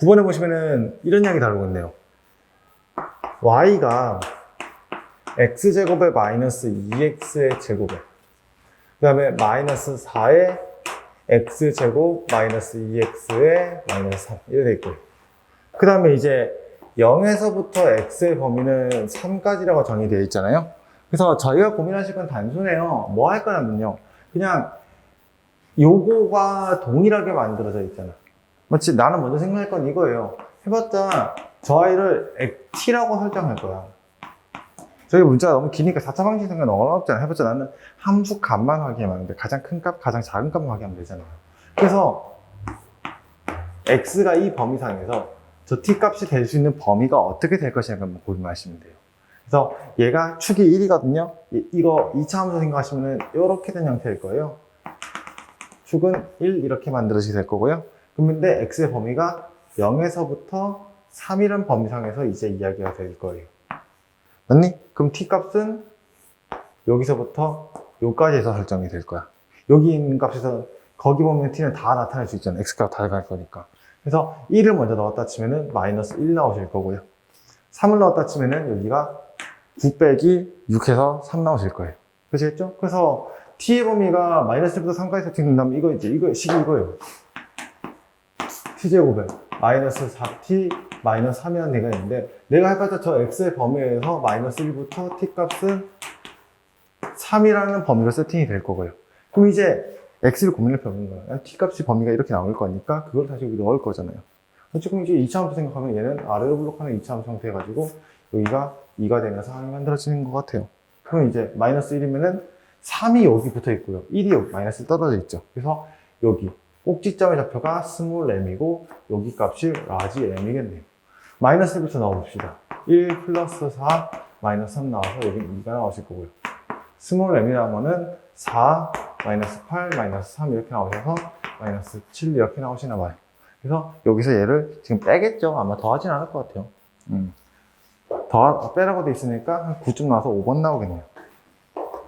9번에 보시면은 이런 이야기 다루고 있네요. y가 x제곱의 마이너스 2x의 제곱에 그 다음에 마이너스 4의 x제곱 마이너스 2x의 마이너스 3 이렇게 돼 있고요. 그 다음에 이제 0에서부터 x의 범위는 3까지라고 정의되어 있잖아요. 그래서 저희가 고민하실 건 단순해요. 뭐 할 거냐면요. 그냥 요거가 동일하게 만들어져 있잖아. 마치 나는 먼저 생각할 건 이거예요. 해봤자 저 아이를 t라고 설정할 거야. 저희 문자가 너무 기니까 4차 방식 생각 너무 어렵잖아. 해봤자 나는 함수 값만 확인하면 되는데 가장 큰 값, 가장 작은 값만 확인하면 되잖아요. 그래서 x가 이 범위상에서 저 t 값이 될 수 있는 범위가 어떻게 될 한번 고민하시면 돼요. 그래서 얘가 축이 1이거든요. 이거 2차 함수 생각하시면 이렇게 된 형태일 거예요. 축은 1 이렇게 만들어지게 될 거고요. 그런데 x의 범위가 0에서부터 3이라는 범위상에서 이제 이야기가 될 거예요. 맞니? 그럼 t 값은 여기서부터 여기까지에서 설정이 될 거야. 여기 있는 값에서 거기 보면 t는 다 나타날 수 있잖아. x값 다갈 거니까. 그래서 1을 먼저 넣었다 치면은 마이너스 1 나오실 거고요. 3을 넣었다 치면은 여기가 9 빼기 6해서 3 나오실 거예요. 그렇겠죠? 그래서 t의 범위가 마이너스 1부터 3까지 세팅된다면 이거 이제 이거 식이 이거예요. T제곱에 마이너스 4t 마이너스 3이라는 데가 있는데 내가 해봤자 저 x의 범위에서 마이너스 1부터 t 값은 3이라는 범위로 세팅이 될 거고요. 그럼 이제 x를 고민할 필요 없는 거야. t 값이 범위가 이렇게 나올 거니까 그걸 다시 여기 넣을 거잖아요. 지금 이제 2차 함수 생각하면 얘는 아래로 블록하는 2차 함수 형태 해가지고 여기가 2가 되면서 3이 만들어지는 것 같아요. 그럼 이제 마이너스 1이면은 3이 여기 붙어 있고요. 1이 여기 마이너스 떨어져 있죠. 그래서 여기 꼭지점의 좌표가 스몰 m이고 여기 값이 라지 m이겠네요. 마이너스 1부터 넣어봅시다. 1 플러스 4 마이너스 3 나와서 여기 2가 나오실 거고요. 스몰 m이라면은 4 마이너스 8 마이너스 3 이렇게 나오셔서 마이너스 7 이렇게 나오시나 봐요. 그래서 여기서 얘를 지금 빼겠죠. 아마 더하진 않을 것 같아요. 음. 더 빼라고 돼 있으니까 한 9쯤 나와서 5번 나오겠네요.